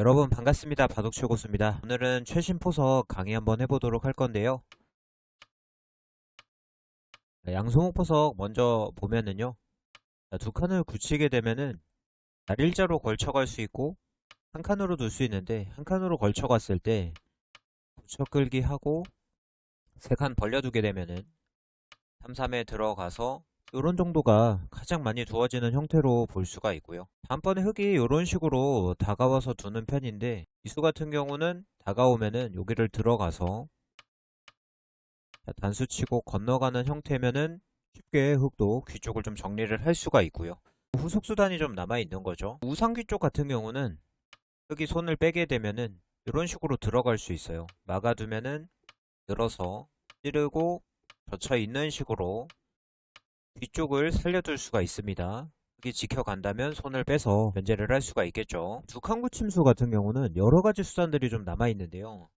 여러분 반갑습니다. 바둑치 고수입니다. 오늘은 최신 포석 강의 한번 해보도록 할 건데요. 네, 양손목 포석 먼저 보면은요. 자, 두 칸을 굳히게 되면은 날일자로 걸쳐갈 수 있고 한 칸으로 둘 수 있는데 한 칸으로 걸쳐갔을 때 붙여 끌기 하고 세 칸 벌려두게 되면은 3, 3에 들어가서 이런 정도가 가장 많이 두어지는 형태로 볼 수가 있고요. 다음번에 흙이 이런 식으로 다가와서 두는 편인데 이수 같은 경우는 다가오면은 여기를 들어가서 자, 단수 치고 건너가는 형태면은 쉽게 흙도 귀 쪽을 좀 정리를 할 수가 있고요. 후속 수단이 좀 남아 있는 거죠. 우상귀 쪽 같은 경우는 흙이 손을 빼게 되면은 이런 식으로 들어갈 수 있어요. 막아두면은 늘어서 찌르고 젖혀 있는 식으로 뒤쪽을 살려둘 수가 있습니다. 흙이 지켜간다면 손을 빼서 견제를 할 수가 있겠죠. 두칸구 침수 같은 경우는 여러 가지 수단들이 좀 남아 있는데요.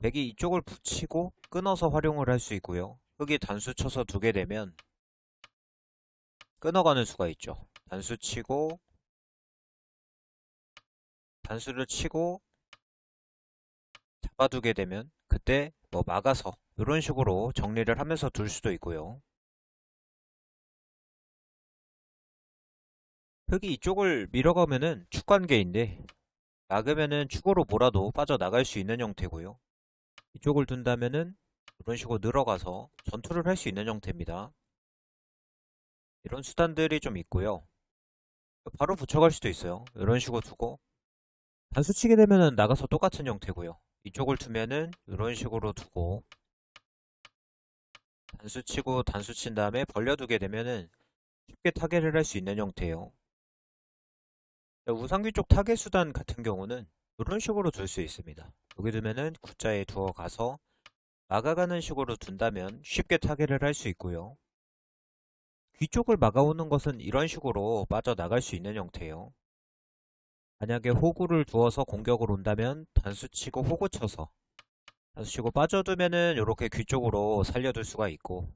백이 이쪽을 붙이고 끊어서 활용을 할 수 있고요. 흙이 단수 쳐서 두게 되면 끊어가는 수가 있죠. 단수 치고 단수를 치고 잡아두게 되면 그때 뭐 막아서 이런 식으로 정리를 하면서 둘 수도 있고요. 흙이 이쪽을 밀어가면은 축관계인데 막으면은 축으로 몰아도 빠져나갈 수 있는 형태고요. 이쪽을 둔다면은 이런 식으로 늘어가서 전투를 할 수 있는 형태입니다. 이런 수단들이 좀 있고요. 바로 붙여갈 수도 있어요. 이런 식으로 두고 단수 치게 되면은 나가서 똑같은 형태고요. 이쪽을 두면은 이런 식으로 두고 단수 치고 단수 친 다음에 벌려두게 되면은 쉽게 타겟을 할 수 있는 형태예요. 우상귀 쪽 타겟 수단 같은 경우는 이런 식으로 둘 수 있습니다. 여기 두면은 구자에 두어 가서 막아가는 식으로 둔다면 쉽게 타겟을 할 수 있고요. 귀 쪽을 막아오는 것은 이런 식으로 빠져나갈 수 있는 형태예요. 만약에 호구를 두어서 공격을 온다면 단수 치고 호구 쳐서 단수 치고 빠져두면은 이렇게 귀 쪽으로 살려둘 수가 있고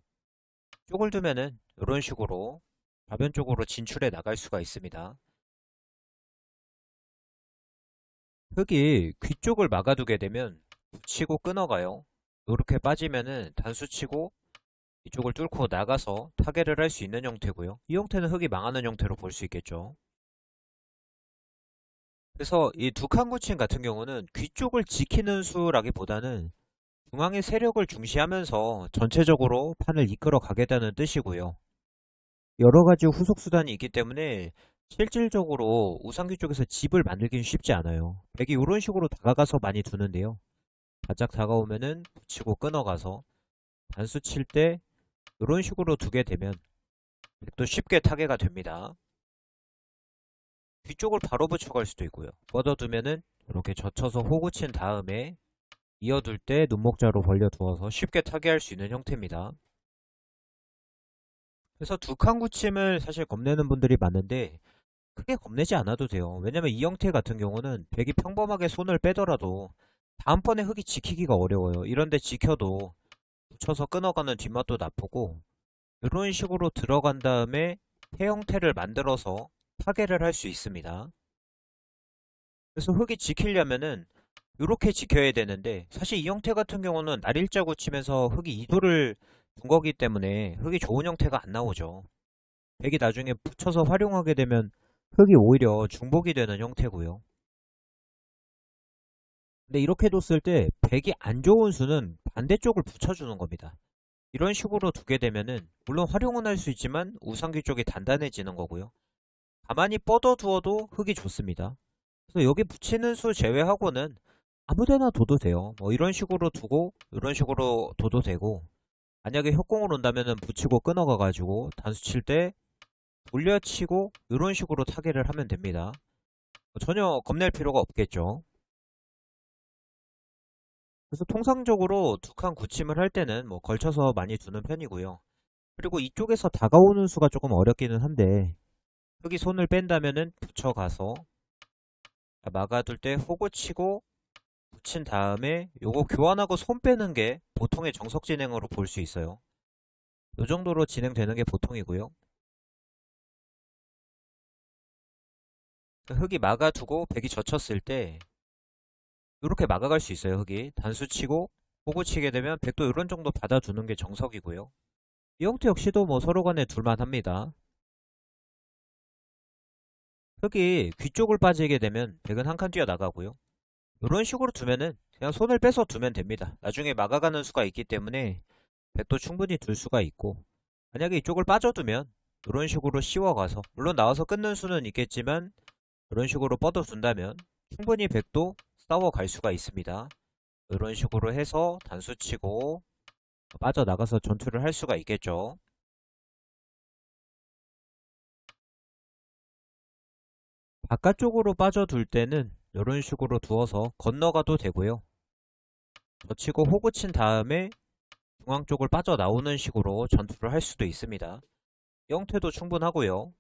쪽을 두면은 이런 식으로 좌변 쪽으로 진출해 나갈 수가 있습니다. 흙이 귀 쪽을 막아두게 되면 붙이고 끊어가요. 이렇게 빠지면은 단수 치고 이쪽을 뚫고 나가서 타겟을 할 수 있는 형태고요. 이 형태는 흙이 망하는 형태로 볼 수 있겠죠. 그래서 이 두칸구침 같은 경우는 귀 쪽을 지키는 수라기보다는 중앙의 세력을 중시하면서 전체적으로 판을 이끌어 가겠다는 뜻이고요. 여러 가지 후속 수단이 있기 때문에 실질적으로 우상귀 쪽에서 집을 만들기는 쉽지 않아요. 백이 이런 식으로 다가가서 많이 두는데요. 바짝 다가오면은 붙이고 끊어가서 단수 칠 때 이런 식으로 두게 되면 백도 쉽게 타개가 됩니다. 뒤쪽을 바로 붙여갈 수도 있고요. 뻗어두면은 이렇게 젖혀서 호구 친 다음에 이어둘 때 눈목자로 벌려두어서 쉽게 타개할 수 있는 형태입니다. 그래서 두칸 구침을 사실 겁내는 분들이 많은데 크게 겁내지 않아도 돼요. 왜냐면 이 형태 같은 경우는 백이 평범하게 손을 빼더라도 다음번에 흙이 지키기가 어려워요. 이런데 지켜도 붙여서 끊어가는 뒷맛도 나쁘고 이런 식으로 들어간 다음에 태 형태를 만들어서 파괴를 할 수 있습니다. 그래서 흙이 지키려면은 이렇게 지켜야 되는데 사실 이 형태 같은 경우는 날 일자고 치면서 흙이 이도를 둔 거기 때문에 흙이 좋은 형태가 안 나오죠. 백이 나중에 붙여서 활용하게 되면 흙이 오히려 중복이 되는 형태고요. 근데 이렇게 뒀을 때 백이 안 좋은 수는 반대쪽을 붙여주는 겁니다. 이런 식으로 두게 되면은 물론 활용은 할 수 있지만 우상귀 쪽이 단단해지는 거고요. 가만히 뻗어 두어도 흙이 좋습니다. 그래서 여기 붙이는 수 제외하고는 아무데나 둬도 돼요. 뭐 이런 식으로 두고 이런 식으로 둬도 되고 만약에 협공을 온다면은 붙이고 끊어가가지고 단수 칠 때 돌려치고 이런 식으로 타개를 하면 됩니다. 전혀 겁낼 필요가 없겠죠. 그래서 통상적으로 두 칸 굳힘을 할 때는 뭐 걸쳐서 많이 두는 편이고요. 그리고 이쪽에서 다가오는 수가 조금 어렵기는 한데 여기 손을 뺀다면은 붙여가서 막아둘 때 호구 치고 붙인 다음에 요거 교환하고 손 빼는 게 보통의 정석 진행으로 볼 수 있어요. 요 정도로 진행되는 게 보통이고요. 흙이 막아두고 백이 젖혔을 때 이렇게 막아갈 수 있어요 흙이. 단수 치고 호구 치게 되면 백도 이런 정도 받아두는 게 정석이고요. 이 형태 역시도 뭐 서로 간에 둘만 합니다. 흙이 귀 쪽을 빠지게 되면 백은 한 칸 뛰어 나가고요. 이런 식으로 두면은 그냥 손을 빼서 두면 됩니다. 나중에 막아가는 수가 있기 때문에 백도 충분히 둘 수가 있고 만약에 이쪽을 빠져두면 이런 식으로 씌워가서 물론 나와서 끊는 수는 있겠지만 이런 식으로 뻗어둔다면 충분히 백도 싸워갈 수가 있습니다. 이런 식으로 해서 단수 치고 빠져나가서 전투를 할 수가 있겠죠. 바깥쪽으로 빠져둘 때는 이런 식으로 두어서 건너가도 되고요. 젖히고 호구 친 다음에 중앙 쪽을 빠져나오는 식으로 전투를 할 수도 있습니다. 이 형태도 충분하고요.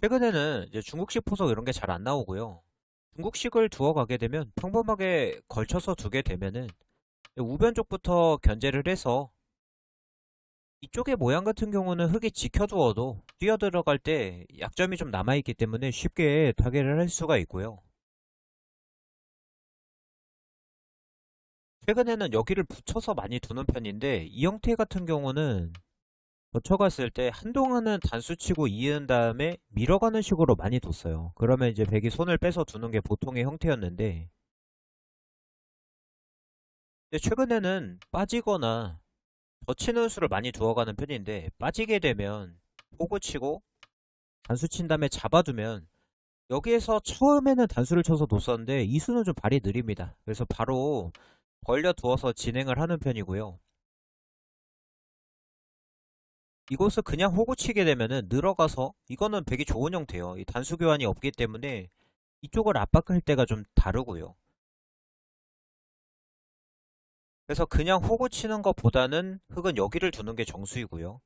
최근에는 이제 중국식 포석 이런 게 잘 안 나오고요. 중국식을 두어 가게 되면 평범하게 걸쳐서 두게 되면은 우변 쪽부터 견제를 해서 이쪽의 모양 같은 경우는 흙이 지켜두어도 뛰어 들어갈 때 약점이 좀 남아있기 때문에 쉽게 타겟을 할 수가 있고요. 최근에는 여기를 붙여서 많이 두는 편인데 이 형태 같은 경우는 젖혀갔을 때 한동안은 단수 치고 이은 다음에 밀어가는 식으로 많이 뒀어요. 그러면 이제 백이 손을 빼서 두는 게 보통의 형태였는데 최근에는 빠지거나 젖히는 수를 많이 두어가는 편인데 빠지게 되면 호구 치고 단수 친 다음에 잡아두면 여기에서 처음에는 단수를 쳐서 뒀었는데 이 수는 좀 발이 느립니다. 그래서 바로 벌려 두어서 진행을 하는 편이고요. 이곳을 그냥 호구 치게 되면은 늘어가서 이거는 백이 좋은 형태예요. 이 단수 교환이 없기 때문에 이쪽을 압박할 때가 좀 다르고요. 그래서 그냥 호구 치는 것보다는 흙은 여기를 두는 게 정수이고요.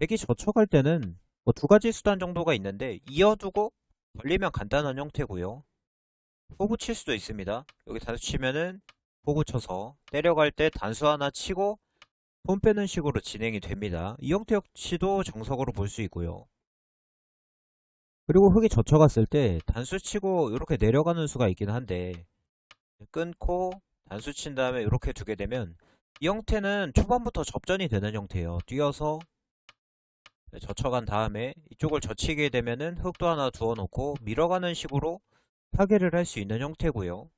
백이 젖혀갈 때는 뭐 두 가지 수단 정도가 있는데 이어두고 벌리면 간단한 형태고요. 호구 칠 수도 있습니다. 여기 단수 치면은 호구 쳐서 때려갈 때 단수 하나 치고 손 빼는 식으로 진행이 됩니다. 이 형태 역시도 정석으로 볼 수 있고요. 그리고 흙이 젖혀갔을 때 단수 치고 이렇게 내려가는 수가 있긴 한데 끊고 단수 친 다음에 이렇게 두게 되면 이 형태는 초반부터 접전이 되는 형태예요. 뛰어서 젖혀간 다음에 이쪽을 젖히게 되면은 흙도 하나 두어 놓고 밀어가는 식으로 타개를 할 수 있는 형태고요.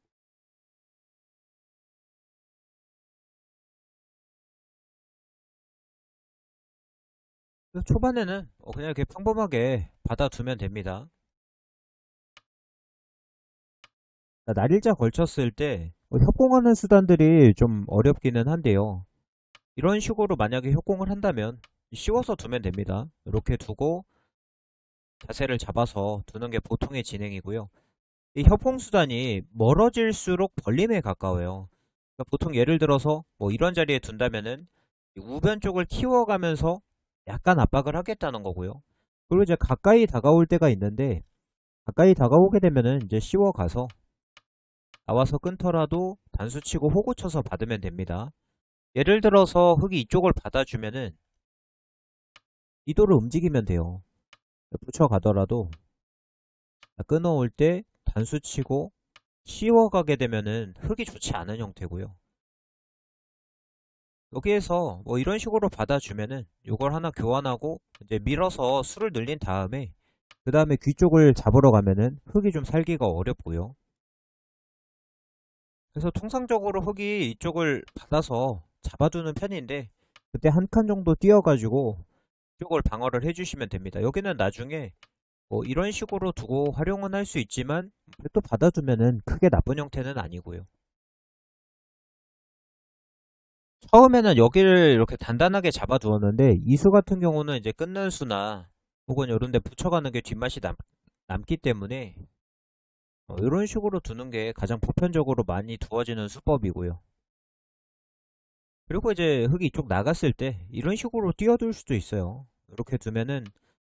초반에는 어, 그냥 이렇게 평범하게 받아두면 됩니다. 날일자 걸쳤을 때 어, 협공하는 수단들이 좀 어렵기는 한데요. 이런 식으로 만약에 협공을 한다면 씌워서 두면 됩니다. 이렇게 두고 자세를 잡아서 두는 게 보통의 진행이고요. 이 협공 수단이 멀어질수록 벌림에 가까워요. 그러니까 보통 예를 들어서 뭐 이런 자리에 둔다면은 우변 쪽을 키워가면서 약간 압박을 하겠다는 거고요. 그리고 이제 가까이 다가올 때가 있는데 가까이 다가오게 되면은 이제 씌워 가서 나와서 끊더라도 단수 치고 호구 쳐서 받으면 됩니다. 예를 들어서 흙이 이쪽을 받아주면은 이도를 움직이면 돼요. 붙여가더라도 끊어올 때 단수 치고 씌워가게 되면은 흙이 좋지 않은 형태고요. 여기에서 뭐 이런 식으로 받아주면은 이걸 하나 교환하고 이제 밀어서 수를 늘린 다음에 그 다음에 귀 쪽을 잡으러 가면은 흙이 좀 살기가 어렵고요. 그래서 통상적으로 흙이 이쪽을 받아서 잡아두는 편인데 그때 한 칸 정도 띄어가지고 이쪽을 방어를 해주시면 됩니다. 여기는 나중에 뭐 이런 식으로 두고 활용은 할 수 있지만 또 받아두면은 크게 나쁜 형태는 아니고요. 처음에는 여기를 이렇게 단단하게 잡아두었는데 이수 같은 경우는 이제 끊는 수나 혹은 이런 데 붙여가는 게 뒷맛이 남, 남기 때문에 어, 이런 식으로 두는 게 가장 보편적으로 많이 두어지는 수법이고요. 그리고 이제 흙이 이쪽 나갔을 때 이런 식으로 뛰어들 수도 있어요. 이렇게 두면은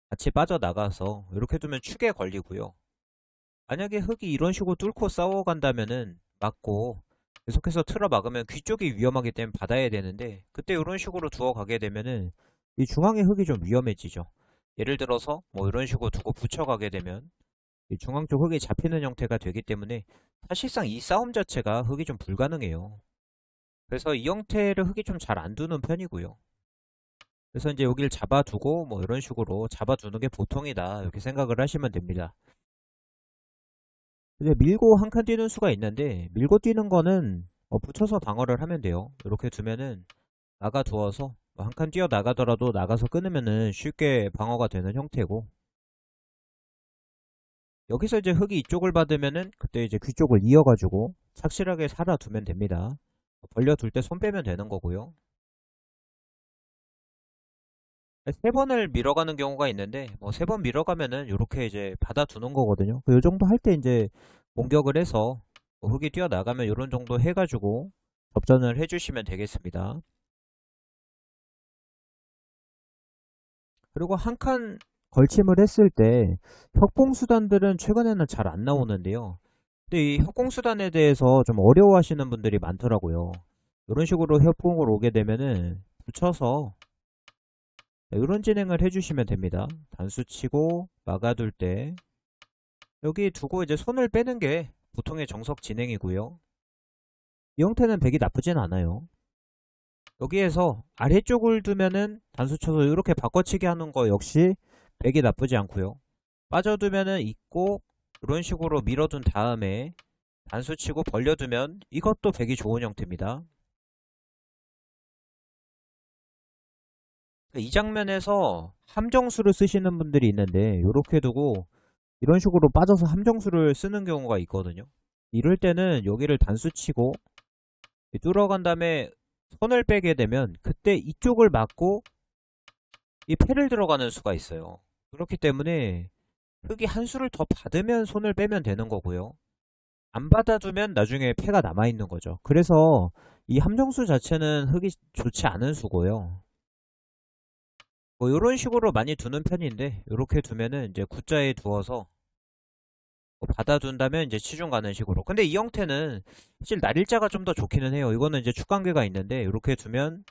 같이 빠져나가서 이렇게 두면 축에 걸리고요. 만약에 흙이 이런 식으로 뚫고 싸워간다면은 맞고 계속해서 틀어 막으면 귀 쪽이 위험하기 때문에 받아야 되는데 그때 이런 식으로 두어 가게 되면은 이 중앙의 흙이 좀 위험해지죠. 예를 들어서 뭐 이런 식으로 두고 붙여가게 되면 이 중앙 쪽 흙이 잡히는 형태가 되기 때문에 사실상 이 싸움 자체가 흙이 좀 불가능해요. 그래서 이 형태를 흙이 좀 잘 안 두는 편이고요. 그래서 이제 여기를 잡아두고 뭐 이런 식으로 잡아두는 게 보통이다 이렇게 생각을 하시면 됩니다. 이제 밀고 한 칸 뛰는 수가 있는데 밀고 뛰는 거는 어, 붙여서 방어를 하면 돼요. 이렇게 두면은 나가 두어서 뭐한칸 뛰어 나가더라도 나가서 끊으면은 쉽게 방어가 되는 형태고 여기서 이제 흙이 이쪽을 받으면은 그때 이제 귀 쪽을 이어가지고 착실하게 살아두면 됩니다. 벌려둘 때 손 빼면 되는 거고요. 세 번을 밀어가는 경우가 있는데 뭐 세 번 밀어가면은 이렇게 이제 받아두는 거거든요. 그요 정도 할 때 이제 공격을 해서 뭐 흙이 뛰어나가면 이런 정도 해가지고 접전을 해주시면 되겠습니다. 그리고 한 칸 걸침을 했을 때 협공수단들은 최근에는 잘 안 나오는데요. 근데 이 협공수단에 대해서 좀 어려워하시는 분들이 많더라고요. 이런 식으로 협공을 오게 되면은 붙여서 이런 진행을 해주시면 됩니다. 단수 치고 막아둘 때 여기 두고 이제 손을 빼는 게 보통의 정석 진행이고요. 이 형태는 백이 나쁘진 않아요. 여기에서 아래쪽을 두면은 단수 쳐서 이렇게 바꿔치기 하는 거 역시 백이 나쁘지 않고요. 빠져두면은 있고 이런 식으로 밀어둔 다음에 단수 치고 벌려두면 이것도 백이 좋은 형태입니다. 이 장면에서 함정수를 쓰시는 분들이 있는데 이렇게 두고 이런 식으로 빠져서 함정수를 쓰는 경우가 있거든요. 이럴 때는 여기를 단수 치고 뚫어간 다음에 손을 빼게 되면 그때 이쪽을 막고 이 패를 들어가는 수가 있어요. 그렇기 때문에 흙이 한 수를 더 받으면 손을 빼면 되는 거고요. 안 받아두면 나중에 패가 남아있는 거죠. 그래서 이 함정수 자체는 흙이 좋지 않은 수고요. 뭐 이런 식으로 많이 두는 편인데 이렇게 두면은 이제 구자에 두어서 뭐 받아둔다면 이제 치중 가는 식으로. 근데 이 형태는 사실 날일자가 좀 더 좋기는 해요. 이거는 이제 축관계가 있는데 이렇게 두면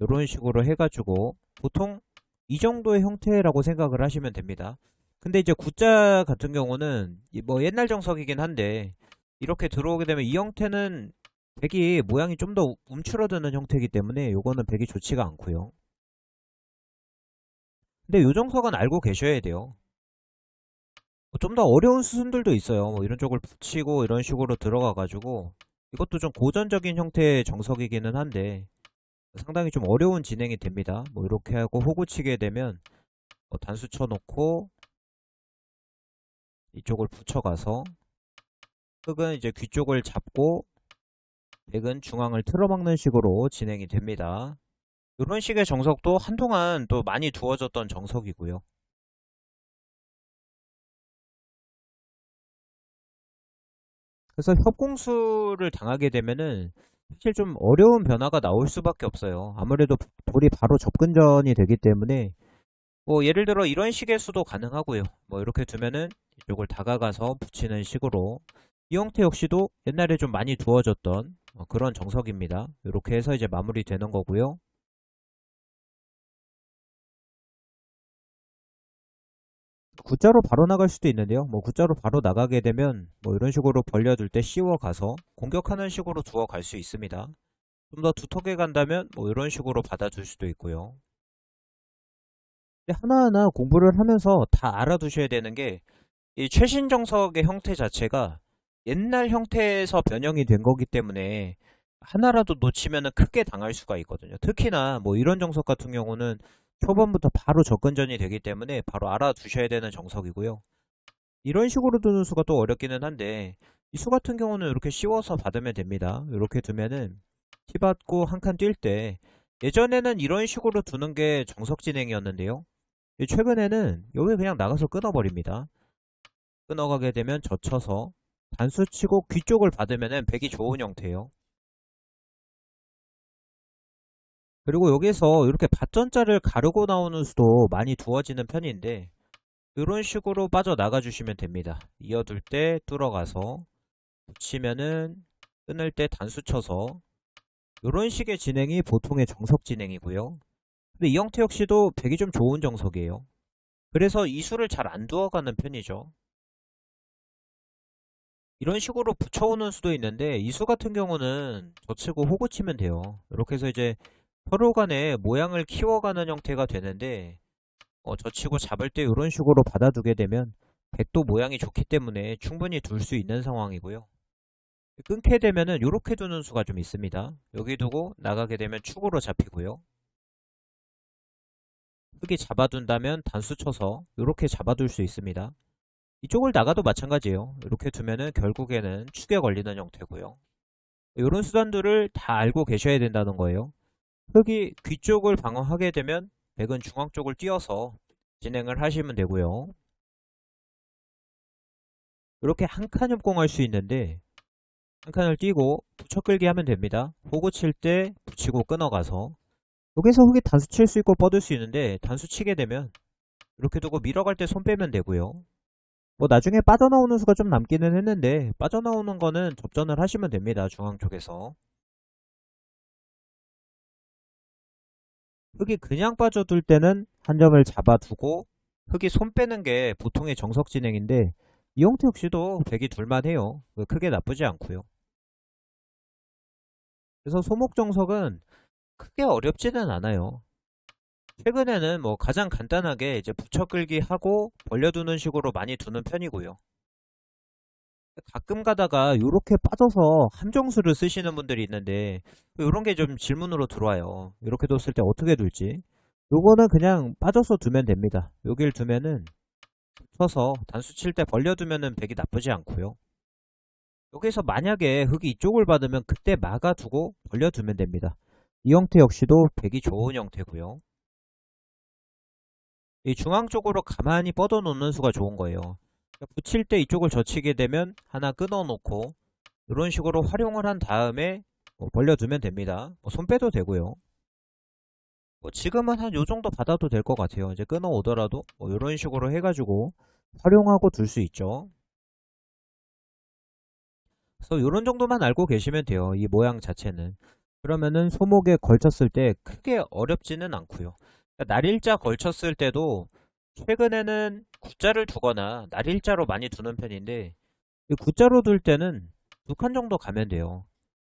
이런 식으로 해가지고 보통 이 정도의 형태라고 생각을 하시면 됩니다. 근데 이제 구자 같은 경우는 뭐 옛날 정석이긴 한데 이렇게 들어오게 되면 이 형태는 백이 모양이 좀 더 움츠러드는 형태이기 때문에 이거는 백이 좋지가 않고요. 근데 요 정석은 알고 계셔야 돼요. 좀 더 어려운 수순들도 있어요. 뭐 이런 쪽을 붙이고 이런 식으로 들어가가지고 이것도 좀 고전적인 형태의 정석이기는 한데 상당히 좀 어려운 진행이 됩니다. 뭐 이렇게 하고 호구 치게 되면 뭐 단수 쳐놓고 이쪽을 붙여가서 흙은 이제 귀 쪽을 잡고 백은 중앙을 틀어막는 식으로 진행이 됩니다. 이런 식의 정석도 한동안 또 많이 두어졌던 정석이고요. 그래서 협공수를 당하게 되면은 사실 좀 어려운 변화가 나올 수밖에 없어요. 아무래도 돌이 바로 접근전이 되기 때문에 뭐 예를 들어 이런 식의 수도 가능하고요. 뭐 이렇게 두면은 이쪽을 다가가서 붙이는 식으로 이 형태 역시도 옛날에 좀 많이 두어졌던 어, 그런 정석입니다. 이렇게 해서 이제 마무리되는 거고요. 구자로 바로 나갈 수도 있는데요. 뭐 구자로 바로 나가게 되면 뭐 이런 식으로 벌려둘 때 씌워 가서 공격하는 식으로 두어 갈 수 있습니다. 좀 더 두텁게 간다면 뭐 이런 식으로 받아줄 수도 있고요. 하나하나 공부를 하면서 다 알아두셔야 되는 게 이 최신 정석의 형태 자체가 옛날 형태에서 변형이 된 거기 때문에 하나라도 놓치면 크게 당할 수가 있거든요. 특히나 뭐 이런 정석 같은 경우는 초반부터 바로 접근전이 되기 때문에 바로 알아두셔야 되는 정석이고요. 이런 식으로 두는 수가 또 어렵기는 한데 이 수 같은 경우는 이렇게 씌워서 받으면 됩니다. 이렇게 두면은 티 받고 한 칸 뛸 때 예전에는 이런 식으로 두는 게 정석 진행이었는데요. 최근에는 여기 그냥 나가서 끊어버립니다. 끊어가게 되면 젖혀서 단수 치고 귀 쪽을 받으면은 백이 좋은 형태예요. 그리고 여기서 이렇게 밭전자를 가르고 나오는 수도 많이 두어지는 편인데 이런 식으로 빠져나가 주시면 됩니다. 이어둘 때 뚫어가서 붙이면은 끊을 때 단수 쳐서 이런 식의 진행이 보통의 정석 진행이고요. 근데 이 형태 역시도 백이 좀 좋은 정석이에요. 그래서 이 수를 잘 안 두어가는 편이죠. 이런 식으로 붙여오는 수도 있는데 이수 같은 경우는 젖히고 호구 치면 돼요. 이렇게 해서 이제 서로 간에 모양을 키워가는 형태가 되는데 어, 젖히고 잡을 때 이런 식으로 받아두게 되면 백도 모양이 좋기 때문에 충분히 둘 수 있는 상황이고요. 끊게 되면은 이렇게 두는 수가 좀 있습니다. 여기 두고 나가게 되면 축으로 잡히고요. 흙이 잡아둔다면 단수 쳐서 이렇게 잡아둘 수 있습니다. 이쪽을 나가도 마찬가지예요. 이렇게 두면은 결국에는 축에 걸리는 형태고요. 이런 수단들을 다 알고 계셔야 된다는 거예요. 흙이 귀 쪽을 방어하게 되면 백은 중앙 쪽을 띄어서 진행을 하시면 되고요. 이렇게 한 칸 협공할 수 있는데 한 칸을 띄고 붙여 끌기 하면 됩니다. 호구 칠 때 붙이고 끊어가서 여기서 흙이 단수 칠 수 있고 뻗을 수 있는데 단수 치게 되면 이렇게 두고 밀어갈 때 손 빼면 되고요. 뭐 나중에 빠져나오는 수가 좀 남기는 했는데 빠져나오는 거는 접전을 하시면 됩니다. 중앙 쪽에서. 흙이 그냥 빠져둘 때는 한 점을 잡아두고 흙이 손 빼는 게 보통의 정석 진행인데 이 형태 역시도 백이 둘만 해요. 크게 나쁘지 않고요. 그래서 소목 정석은 크게 어렵지는 않아요. 최근에는 뭐 가장 간단하게 이제 붙여 끌기 하고 벌려두는 식으로 많이 두는 편이고요. 가끔 가다가 이렇게 빠져서 함정수를 쓰시는 분들이 있는데 이런 게 좀 질문으로 들어와요. 이렇게 뒀을 때 어떻게 둘지. 요거는 그냥 빠져서 두면 됩니다. 여길 두면은 쳐서 단수 칠 때 벌려두면은 백이 나쁘지 않고요. 여기서 만약에 흙이 이쪽을 받으면 그때 막아두고 벌려두면 됩니다. 이 형태 역시도 백이 좋은 형태고요. 이 중앙 쪽으로 가만히 뻗어 놓는 수가 좋은 거예요. 붙일 때 이쪽을 젖히게 되면 하나 끊어 놓고 이런 식으로 활용을 한 다음에 뭐 벌려두면 됩니다. 뭐 손 빼도 되고요. 뭐 지금은 한 요 정도 받아도 될 것 같아요. 이제 끊어 오더라도 뭐 이런 식으로 해가지고 활용하고 둘 수 있죠. 그래서 이런 정도만 알고 계시면 돼요. 이 모양 자체는. 그러면은 소목에 걸쳤을 때 크게 어렵지는 않고요. 그러니까 날일자 걸쳤을 때도 최근에는 구자를 두거나 날일자로 많이 두는 편인데 이 구자로 둘 때는 두 칸 정도 가면 돼요.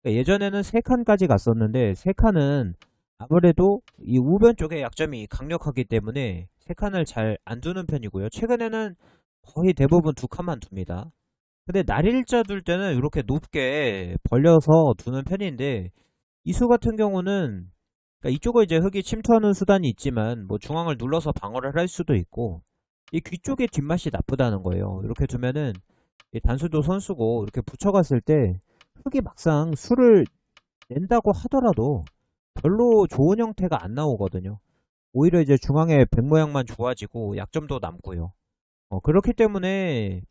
그러니까 예전에는 세 칸까지 갔었는데 세 칸은 아무래도 이 우변 쪽에 약점이 강력하기 때문에 세 칸을 잘 안 두는 편이고요. 최근에는 거의 대부분 두 칸만 둡니다. 근데 날일자 둘 때는 이렇게 높게 벌려서 두는 편인데 이수 같은 경우는 그러니까 이쪽을 이제 흙이 침투하는 수단이 있지만 뭐 중앙을 눌러서 방어를 할 수도 있고 이 귀 쪽의 뒷맛이 나쁘다는 거예요. 이렇게 두면은 단수도 선수고 이렇게 붙여갔을 때 흙이 막상 수를 낸다고 하더라도 별로 좋은 형태가 안 나오거든요. 오히려 이제 중앙의 백 모양만 좋아지고 약점도 남고요. 어, 그렇기 때문에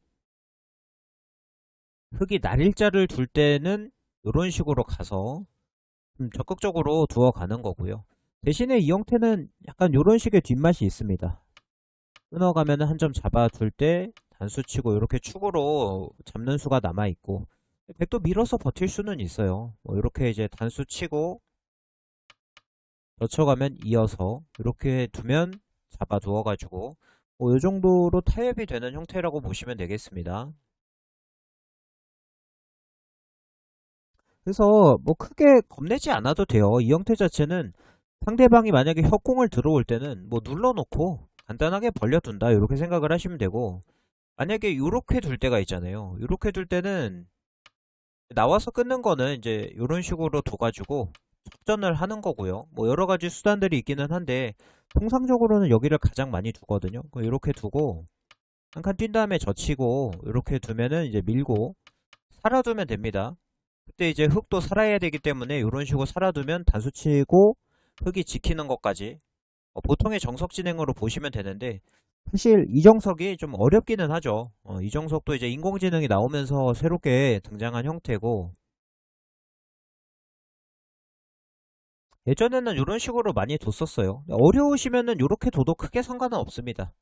흙이 날일자를 둘 때는 이런 식으로 가서 좀 적극적으로 두어 가는 거고요. 대신에 이 형태는 약간 이런 식의 뒷맛이 있습니다. 끊어가면 한 점 잡아둘 때 단수 치고 이렇게 축으로 잡는 수가 남아있고 백도 밀어서 버틸 수는 있어요. 뭐 이렇게 이제 단수 치고 젖혀가면 이어서 이렇게 두면 잡아두어가지고 뭐 이 정도로 타협이 되는 형태라고 보시면 되겠습니다. 그래서 뭐 크게 겁내지 않아도 돼요. 이 형태 자체는 상대방이 만약에 협공을 들어올 때는 뭐 눌러놓고 간단하게 벌려둔다 이렇게 생각을 하시면 되고 만약에 이렇게 둘 때가 있잖아요. 이렇게 둘 때는 나와서 끊는 거는 이제 이런 식으로 둬가지고 접전을 하는 거고요. 뭐 여러 가지 수단들이 있기는 한데 통상적으로는 여기를 가장 많이 두거든요. 이렇게 두고 한 칸 뛴 다음에 젖히고 이렇게 두면은 이제 밀고 살아두면 됩니다. 그때 이제 흙도 살아야 되기 때문에 이런 식으로 살아두면 단수 치고 흙이 지키는 것까지 어, 보통의 정석 진행으로 보시면 되는데 사실 이정석이 좀 어렵기는 하죠. 어, 이정석도 이제 인공지능이 나오면서 새롭게 등장한 형태고 예전에는 이런 식으로 많이 뒀었어요. 어려우시면은 이렇게 둬도 크게 상관은 없습니다.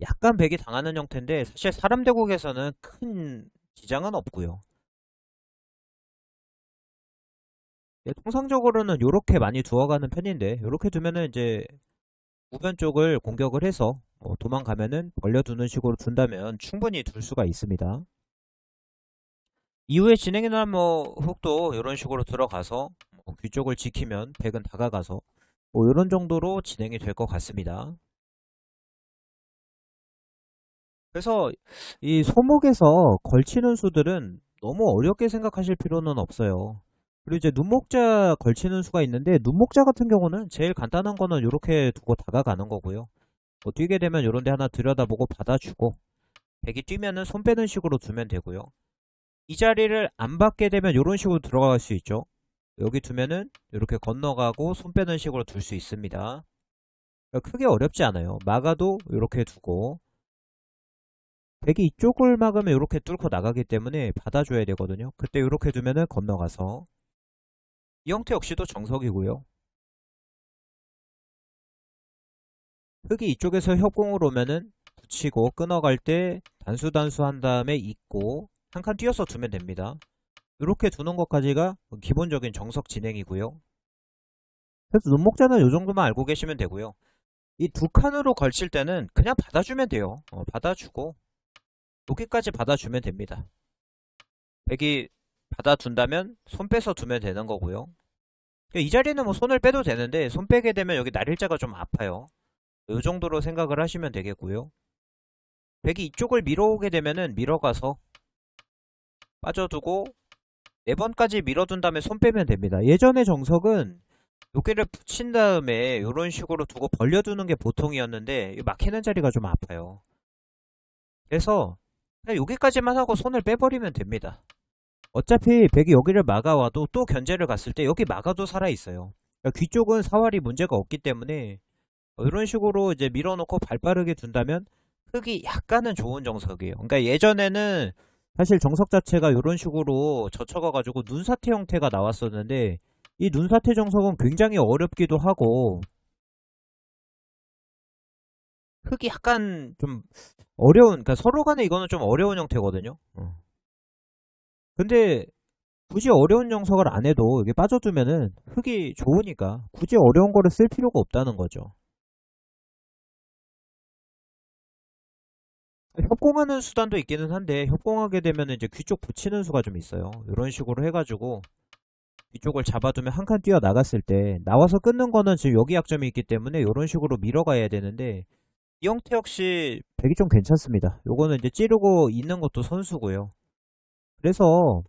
약간 백이 당하는 형태인데 사실 사람 대국에서는 큰 지장은 없고요. 통상적으로는 이렇게 많이 두어가는 편인데 이렇게 두면은 이제 우변 쪽을 공격을 해서 어, 도망가면은 벌려두는 식으로 둔다면 충분히 둘 수가 있습니다. 이후에 진행이나 뭐 훅도 이런 식으로 들어가서 뭐 귀 쪽을 지키면 백은 다가가서 뭐 이런 정도로 진행이 될 것 같습니다. 그래서 이 소목에서 걸치는 수들은 너무 어렵게 생각하실 필요는 없어요. 그리고 이제 눈목자 걸치는 수가 있는데 눈목자 같은 경우는 제일 간단한 거는 이렇게 두고 다가가는 거고요. 뭐 뛰게 되면 이런 데 하나 들여다보고 받아주고 백이 뛰면은 손 빼는 식으로 두면 되고요. 이 자리를 안 받게 되면 이런 식으로 들어갈 수 있죠. 여기 두면은 이렇게 건너가고 손 빼는 식으로 둘 수 있습니다. 그러니까 크게 어렵지 않아요. 막아도 이렇게 두고 백이 이쪽을 막으면 이렇게 뚫고 나가기 때문에 받아줘야 되거든요. 그때 이렇게 두면은 건너가서 이 형태 역시도 정석이고요. 흙이 이쪽에서 협공으로 오면은 붙이고 끊어갈 때 단수 단수 한 다음에 잇고 한칸 뛰어서 두면 됩니다. 이렇게 두는 것까지가 기본적인 정석 진행이고요. 그래서 눈목자는 이 정도만 알고 계시면 되고요. 이 두 칸으로 걸칠 때는 그냥 받아주면 돼요. 어, 받아주고 여기까지 받아주면 됩니다. 백이 받아둔다면 손 빼서 두면 되는 거고요. 이 자리는 뭐 손을 빼도 되는데 손 빼게 되면 여기 날일자가 좀 아파요. 이 정도로 생각을 하시면 되겠고요. 백이 이쪽을 밀어오게 되면은 밀어가서 빠져두고 네 번까지 밀어둔 다음에 손 빼면 됩니다. 예전의 정석은 여기를 붙인 다음에 이런 식으로 두고 벌려두는 게 보통이었는데 이 막히는 자리가 좀 아파요. 그래서 여기까지만 하고 손을 빼버리면 됩니다. 어차피 백이 여기를 막아와도 또 견제를 갔을 때 여기 막아도 살아있어요. 그러니까 귀 쪽은 사활이 문제가 없기 때문에 이런 식으로 이제 밀어놓고 발 빠르게 둔다면 흙이 약간은 좋은 정석이에요. 그러니까 예전에는 사실 정석 자체가 이런 식으로 젖혀가가지고 눈사태 형태가 나왔었는데 이 눈사태 정석은 굉장히 어렵기도 하고 흙이 약간 좀 어려운 그러니까 서로 간에 이거는 좀 어려운 형태거든요. 어. 근데 굳이 어려운 정석을 안 해도 이게 빠져두면은 흙이 좋으니까 굳이 어려운 거를 쓸 필요가 없다는 거죠. 협공하는 수단도 있기는 한데 협공하게 되면 이제 귀쪽 붙이는 수가 좀 있어요. 이런 식으로 해가지고 이쪽을 잡아두면 한 칸 뛰어 나갔을 때 나와서 끊는 거는 지금 여기 약점이 있기 때문에 이런 식으로 밀어가야 되는데 이 형태 역시 백이 좀 괜찮습니다. 요거는 이제 찌르고 있는 것도 선수고요. 그래서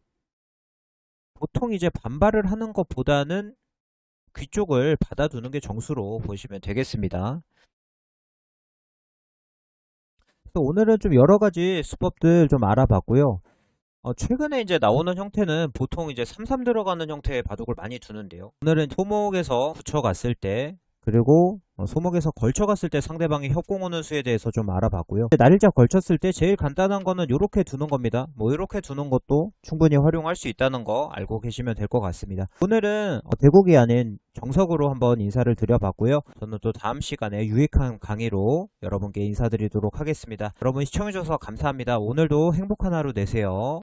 보통 이제 반발을 하는 것보다는 귀 쪽을 받아두는 게 정수로 보시면 되겠습니다. 오늘은 좀 여러 가지 수법들 좀 알아봤고요. 어, 최근에 이제 나오는 형태는 보통 이제 3-3 들어가는 형태의 바둑을 많이 두는데요. 오늘은 소목에서 붙여갔을 때 그리고 어, 소목에서 걸쳐갔을 때 상대방이 협공 오는 수에 대해서 좀 알아봤고요. 날일자 걸쳤을 때 제일 간단한 거는 이렇게 두는 겁니다. 뭐 이렇게 두는 것도 충분히 활용할 수 있다는 거 알고 계시면 될 것 같습니다. 오늘은 어, 대국이 아닌 정석으로 한번 인사를 드려봤고요. 저는 또 다음 시간에 유익한 강의로 여러분께 인사드리도록 하겠습니다. 여러분 시청해주셔서 감사합니다. 오늘도 행복한 하루 되세요.